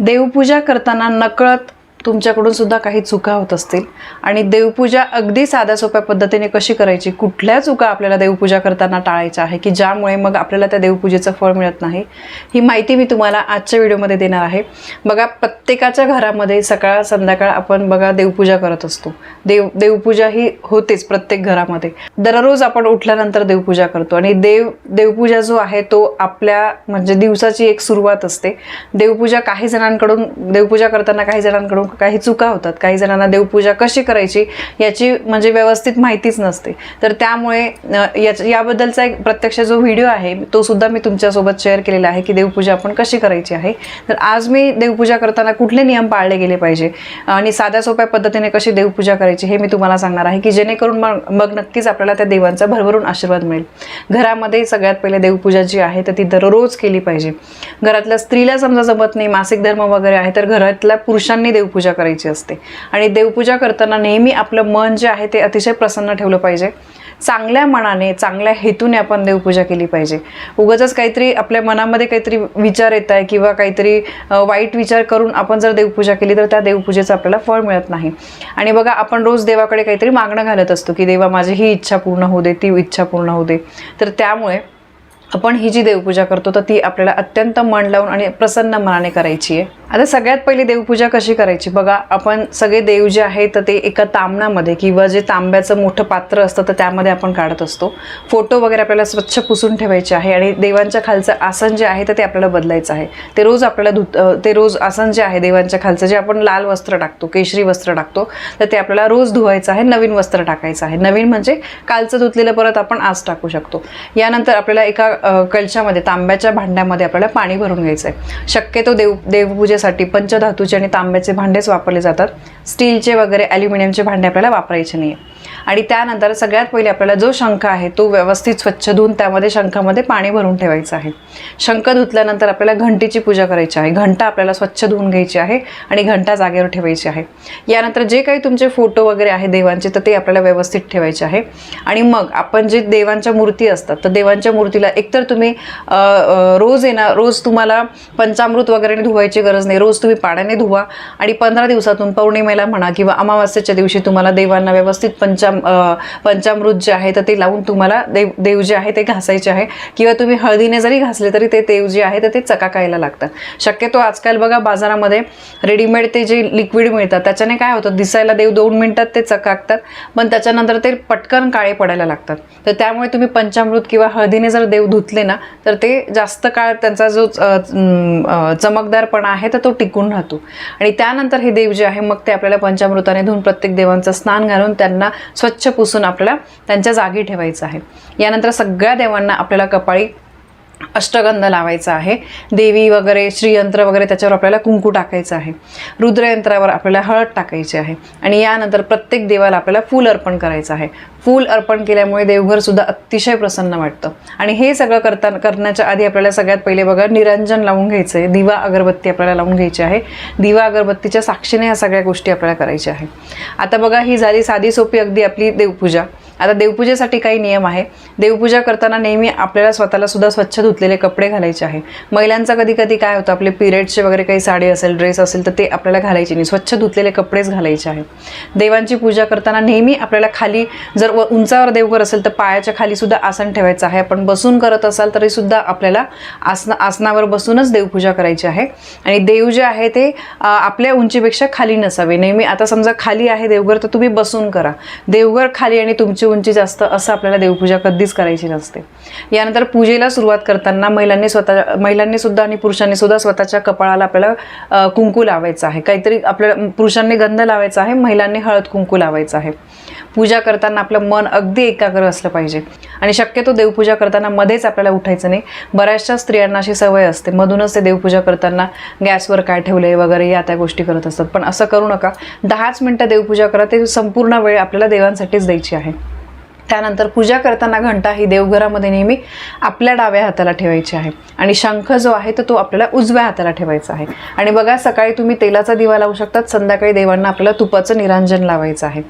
देवपूजा करताना नकळत तुमच्याकडून सुद्धा काही चुका होत असतील? आणि देवपूजा अगदी साध्या सोप्या पद्धतीने कशी करायची? कुठल्या चुका आपल्याला देवपूजा करताना टाळायच्या आहे? की ज्यामुळे मग आपल्याला त्या देवपूजेचं फळ मिळत नाही? ही माहिती मी तुम्हाला आजच्या व्हिडिओमध्ये देणार आहे. बघा प्रत्येकाच्या घरामध्ये सकाळ संध्याकाळ आपण बघा देवपूजा करत असतो. देव देवपूजा ही होतेच प्रत्येक घरामध्ये. दररोज आपण उठल्यानंतर देवपूजा करतो. आणि देव देवपूजा जो आहे तो आपल्या म्हणजे दिवसाची एक सुरुवात असते. देवपूजा काही जणांकडून देवपूजा करताना काही जणांकडून काही चुका होतात काही जणांना देवपूजा कशी करायची याची म्हणजे व्यवस्थित माहितीच नसते. तर त्यामुळे याच याबद्दलचा एक प्रत्यक्ष जो व्हिडिओ आहे तो सुद्धा मी तुमच्यासोबत शेअर केलेला आहे की देवपूजा आपण कशी करायची आहे. तर आज मी देवपूजा करताना कुठले नियम पाळले गेले पाहिजे आणि साध्या सोप्या पद्धतीने कशी देवपूजा करायची हे मी तुम्हाला सांगणार आहे की जेणेकरून मग मग नक्कीच आपल्याला त्या देवांचा भरभरून आशीर्वाद मिळेल. घरामध्ये सगळ्यात पहिले देवपूजा जी आहे तर ती दररोज केली पाहिजे. घरातल्या स्त्रीला समजा जमत नाही मासिक धर्म वगैरे आहे तर घरातल्या पुरुषांनी देवपूजा करायची असते. आणि देवपूजा करताना नेहमी आपलं मन जे आहे ते अतिशय प्रसन्न ठेवलं पाहिजे. चांगल्या मनाने चांगल्या हेतूने आपण देवपूजा केली पाहिजे. उगाच काहीतरी आपल्या मनामध्ये काहीतरी विचार येत आहे किंवा काहीतरी वाईट विचार करून आपण जर देवपूजा केली तर त्या देवपूजेचं आपल्याला फळ मिळत नाही. आणि बघा आपण रोज देवाकडे काहीतरी मागणं घालत असतो की देवा माझी ही इच्छा पूर्ण होऊ दे ती इच्छा पूर्ण होऊ दे. तर त्यामुळे आपण ही जी देवपूजा करतो तर ती आपल्याला अत्यंत मन लावून आणि प्रसन्न मनाने करायची आहे. आता सगळ्यात पहिली देवपूजा कशी करायची? बघा आपण सगळे देव जे आहे तर ते एका तांबणामध्ये किंवा जे तांब्याचं मोठं पात्र असतं तर त्यामध्ये आपण काढत असतो. फोटो वगैरे आपल्याला स्वच्छ पुसून ठेवायचे आहे आणि देवांच्या खालचं आसन जे आहे तर ते आपल्याला बदलायचं आहे. ते रोज आपल्याला धुत ते रोज आसन जे आहे देवांच्या खालचं जे आपण लाल वस्त्र टाकतो केशरी वस्त्र टाकतो तर ते आपल्याला रोज धुवायचं आहे नवीन वस्त्र टाकायचं आहे. नवीन म्हणजे कालचं धुतलेलं परत आपण आज टाकू शकतो. यानंतर आपल्याला एका कलशामध्ये तांब्याच्या भांड्यामध्ये आपल्याला पाणी भरून घ्यायचं आहे शक्यतो देव पूजेसाठी पंचधातूचे आणि तांब्याचे भांडेच वापरले जातात. स्टीलचे वगैरे ॲल्युमिनियमचे भांडे आपल्याला वापरायचे नाही आणि त्यानंतर सगळ्यात पहिले आपल्याला जो शंख आहे तो व्यवस्थित स्वच्छ धुवून त्यामध्ये शंखामध्ये पाणी भरून ठेवायचं आहे. शंख धुतल्यानंतर आपल्याला घंटीची पूजा करायची आहे. घंटा आपल्याला स्वच्छ धुवून घ्यायची आहे आणि घंटा जागेवर ठेवायची आहे. यानंतर जे काही तुमचे फोटो वगैरे आहे देवांचे तर ते आपल्याला व्यवस्थित ठेवायचे आहे. आणि मग आपण जे देवांच्या मूर्ती असतात तर देवांच्या मूर्तीला एकतर तुम्ही रोज येणार रोज तुम्हाला पंचामृत वगैरे धुवायची गरज नाही. रोज तुम्ही पाण्याने धुवा आणि पंधरा दिवसातून पौर्णिमेला म्हणा किंवा अमावास्येच्या दिवशी तुम्हाला देवांना व्यवस्थित पंचाम पंचामृत जे आहे तर ते लावून तुम्हाला देव देव जे आहे ते घासायचे आहे. किंवा तुम्ही हळदीने जरी घासले तरी ते देव जे आहे तर ते चकाकायला लागतात शक्यतो आजकाल बघा बाजारामध्ये रेडीमेड ते जे लिक्विड मिळतात त्याच्याने काय होतं दिसायला देव दोन मिनटात ते चकाकतात पण त्याच्यानंतर ते पटकन काळे पडायला लागतात. तर त्यामुळे तुम्ही पंचामृत किंवा हळदीने जर देव धुतले ना तर ते जास्त काळ त्यांचा जो चमकदारपणा आहे तर तो टिकून राहतो. आणि त्यानंतर हे देव जे आहे मग ते आपल्याला पंचामृताने धुवून प्रत्येक देवांचं स्नान घालून त्यांना स्वच्छ पुसून आपल्याला त्यांच्या जागी ठेवायचं आहे. यानंतर सगळ्या देवांना आपल्याला कपाळी अष्टगंध लावायचा आहे. देवी वगैरे श्रीयंत्र वगैरे त्याच्यावर आपल्याला कुंकू टाकायचं आहे. रुद्रयंत्रावर आपल्याला हळद टाकायची आहे. आणि यानंतर प्रत्येक देवाला आपल्याला फूल अर्पण करायचं आहे. फूल अर्पण केल्यामुळे देवघरसुद्धा अतिशय प्रसन्न वाटतं. आणि हे सगळं करता करण्याच्या आधी आपल्याला सगळ्यात पहिले बघा निरंजन लावून घ्यायचं आहे दिवा अगरबत्ती आपल्याला लावून घ्यायची आहे. दिवा अगरबत्तीच्या साक्षीने ह्या सगळ्या गोष्टी आपल्याला करायच्या आहे. आता बघा ही झाली साधी सोपी अगदी आपली देवपूजा. आता देवपूजेसाठी काही नियम आहे. देवपूजा करताना नेहमी आपल्याला स्वतःला सुद्धा स्वच्छ धुतलेले कपडे घालायचे आहे. महिलांचा कधी कधी काय होतं आपले पिरियडचे वगैरे काही साडी असेल ड्रेस असेल तर ते आपल्याला घालायचे नाही. स्वच्छ धुतलेले कपडेच घालायचे आहे. देवांची पूजा करताना नेहमी आपल्याला खाली जर व उंचावर देवघर असेल तर पायाच्या खाली सुद्धा आसन ठेवायचं आहे. आपण बसून करत असाल तरी सुद्धा आपल्याला आसन आसनावर बसूनच देवपूजा करायची आहे. आणि देव जे आहे ते आपल्या उंचीपेक्षा खाली नसावे. नेहमी आता समजा खाली आहे देवघर तर तुम्ही बसून करा. देवघर खाली आणि तुमची उंची जास्त असं आपल्याला देवपूजा कधीच करायची नसते. यानंतर पूजेला सुरुवात करताना महिलांनी स्वतः महिलांनी सुद्धा आणि पुरुषांनी सुद्धा स्वतःच्या कपाळाला आपल्याला कुंकू लावायचं आहे. काहीतरी आपल्याला पुरुषांनी गंध लावायचा आहे महिलांनी हळद कुंकू लावायचं आहे. पूजा करताना आपलं मन अगदी एकाग्र असलं पाहिजे. आणि शक्यतो देवपूजा करताना मध्येच आपल्याला उठायचं नाही. बऱ्याचशा स्त्रियांना अशी सवय असते. मधूनच ते देवपूजा करताना गॅसवर काय ठेवले वगैरे या त्या गोष्टी करत असतात. पण असं करू नका. दहाच मिनटं देवपूजा करा. ते संपूर्ण वेळ आपल्याला देवांसाठीच द्यायची आहे. त्यानंतर पूजा करताना घंटा ही देवघरामध्ये नेहमी आपल्या डाव्या हाताला ठेवायची आहे. आणि शंख जो आहे तर तो आपल्याला उजव्या हाताला ठेवायचा आहे. आणि बघा सकाळी तुम्ही तेलाचा दिवा लावू शकतात संध्याकाळी देवांना आपल्याला तुपाचं निरांजन लावायचं आहे.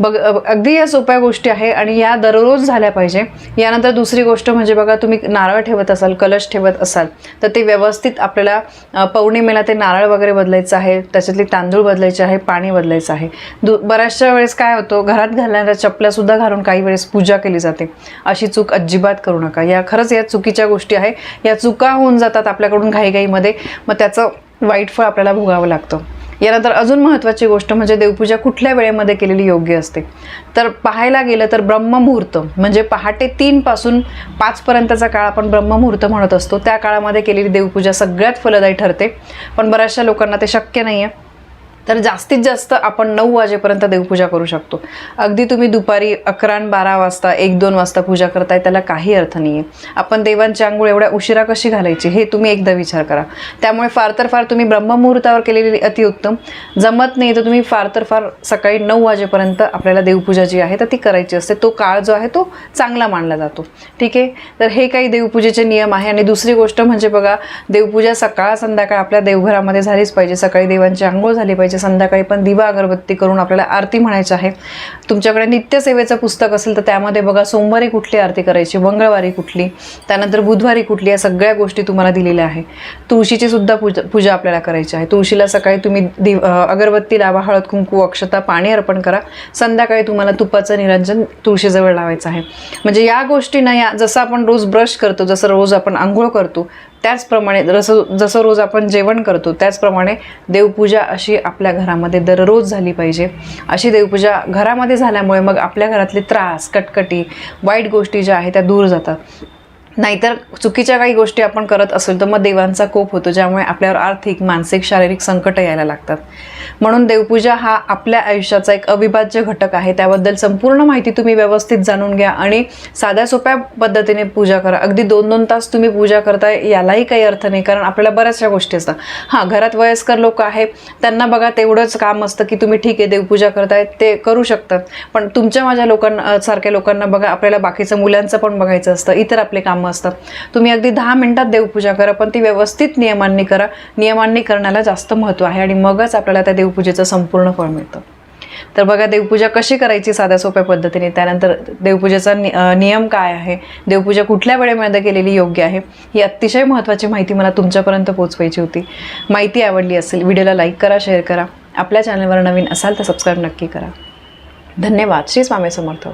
बघ अगदी या सोप्या गोष्टी आहे आणि या दररोज झाल्या पाहिजे. यानंतर दुसरी गोष्ट म्हणजे बघा तुम्ही नारळ ठेवत असाल कलश ठेवत असाल तर ते व्यवस्थित आपल्याला पौर्णिमेला ते नारळ वगैरे बदलायचं आहे. त्याच्यातली तांदूळ बदलायचे आहे पाणी बदलायचं आहे. दु बऱ्याचशा वेळेस काय होतो घरात घालणाऱ्या चपल्यासुद्धा घालून काही वेळेस पूजा केली जाते. अशी चूक अजिबात करू नका. या खरंच या चुकीच्या गोष्टी आहे. या चुका होऊन जातात आपल्याकडून घाईघाईमध्ये. मग त्याचं वाईट फळ आपल्याला भोगावं लागतं. यानंतर अजून महत्त्वाची गोष्ट म्हणजे देवपूजा कुठल्या वेळेमध्ये केलेली योग्य असते? तर पाहायला गेलं तर ब्रह्ममुहूर्त म्हणजे पहाटे तीनपासून पाचपर्यंतचा काळ आपण ब्रह्ममुहूर्त म्हणत असतो. त्या काळामध्ये केलेली देवपूजा सगळ्यात फलदायी ठरते. पण बऱ्याचशा लोकांना ते शक्य नाही आहे तर जास्तीत जास्त आपण नऊ वाजेपर्यंत देवपूजा करू शकतो. अगदी तुम्ही दुपारी अकरा बारा वाजता एक दोन वाजता पूजा करताय त्याला काही अर्थ नाही आहे आपण देवांची आंघोळ एवढ्या उशिरा कशी घालायची हे तुम्ही एकदा विचार करा. त्यामुळे फार तर फार तुम्ही ब्रह्ममुहूर्तावर केलेली अतिउत्तम जमत नाही तर तुम्ही फार तर फार सकाळी नऊ वाजेपर्यंत आपल्याला देवपूजा जी आहे तर ती करायची असते. तो काळ जो आहे तो चांगला मानला जातो. ठीक आहे? तर हे काही देवपूजेचे नियम आहे. आणि दुसरी गोष्ट म्हणजे बघा देवपूजा सकाळ संध्याकाळ आपल्या देवघरामध्ये झालीच पाहिजे. सकाळी देवांची आंघोळ झाली पाहिजे. म्हणजे संध्याकाळी पण दिवा अगरबत्ती करून आपल्याला आरती म्हणायची आहे. तुमच्याकडे नित्यसेवेचं पुस्तक असेल तर त्यामध्ये बघा सोमवारी कुठली आरती करायची मंगळवारी कुठली त्यानंतर बुधवारी कुठली या सगळ्या गोष्टी तुम्हाला दिलेल्या आहे. तुळशीची सुद्धा पूजा पूजा आपल्याला करायची आहे. तुळशीला सकाळी तुम्ही दिव अगरबत्ती लावा हळद कुंकू अक्षता पाणी अर्पण करा. संध्याकाळी तुम्हाला तुपाचं निरंजन तुळशीजवळ लावायचं आहे. म्हणजे या गोष्टींना या जसं आपण रोज ब्रश करतो जसं रोज आपण आंघोळ करतो त्याचप्रमाणे जसं जसं रोज आपण जेवण करतो त्याचप्रमाणे देवपूजा अशी आपल्या घरामध्ये दररोज झाली पाहिजे. अशी देवपूजा घरामध्ये झाल्यामुळे मग आपल्या घरातले त्रास कटकटी वाईट गोष्टी ज्या आहेत त्या दूर जातात. नाहीतर चुकीच्या काही गोष्टी आपण करत असेल तर मग देवांचा कोप होतो ज्यामुळे आपल्यावर आर्थिक मानसिक शारीरिक संकट यायला लागतात. म्हणून देवपूजा हा आपल्या आयुष्याचा एक अविभाज्य घटक आहे. त्याबद्दल संपूर्ण माहिती तुम्ही व्यवस्थित जाणून घ्या आणि साध्या सोप्या पद्धतीने पूजा करा. अगदी दोन दोन तास तुम्ही पूजा करताय यालाही काही अर्थ नाही कारण आपल्याला बऱ्याचशा गोष्टी असतात. हां घरात वयस्कर लोक आहे त्यांना बघा तेवढंच काम असतं की तुम्ही ठीक आहे देवपूजा करताय ते करू शकतात. पण तुमच्या माझ्या लोकांना सारख्या लोकांना बघा आपल्याला बाकीचं मुलांचं पण बघायचं असतं इतर आपले कामं असतात तुम्ही अगदी दहा मिनिटात देवपूजा करा पण ती व्यवस्थित नियमांनी करा. नियमांनी करण्याला जास्त महत्त्व आहे आणि मगच आपल्याला त्या देवपूजेचं संपूर्ण फळ मिळतं. तर बघा देवपूजा कशी करायची साध्या सोप्या पद्धतीने? त्यानंतर देवपूजेचा नि नियम काय आहे? देवपूजा कुठल्या वेळेमध्ये केलेली योग्य आहे? ही अतिशय महत्त्वाची माहिती मला तुमच्यापर्यंत पोहोचवायची होती. माहिती आवडली असेल व्हिडिओला लाईक करा शेअर करा. आपल्या चॅनलवर नवीन असाल तर सबस्क्राईब नक्की करा. धन्यवाद. श्री स्वामी समर्थ.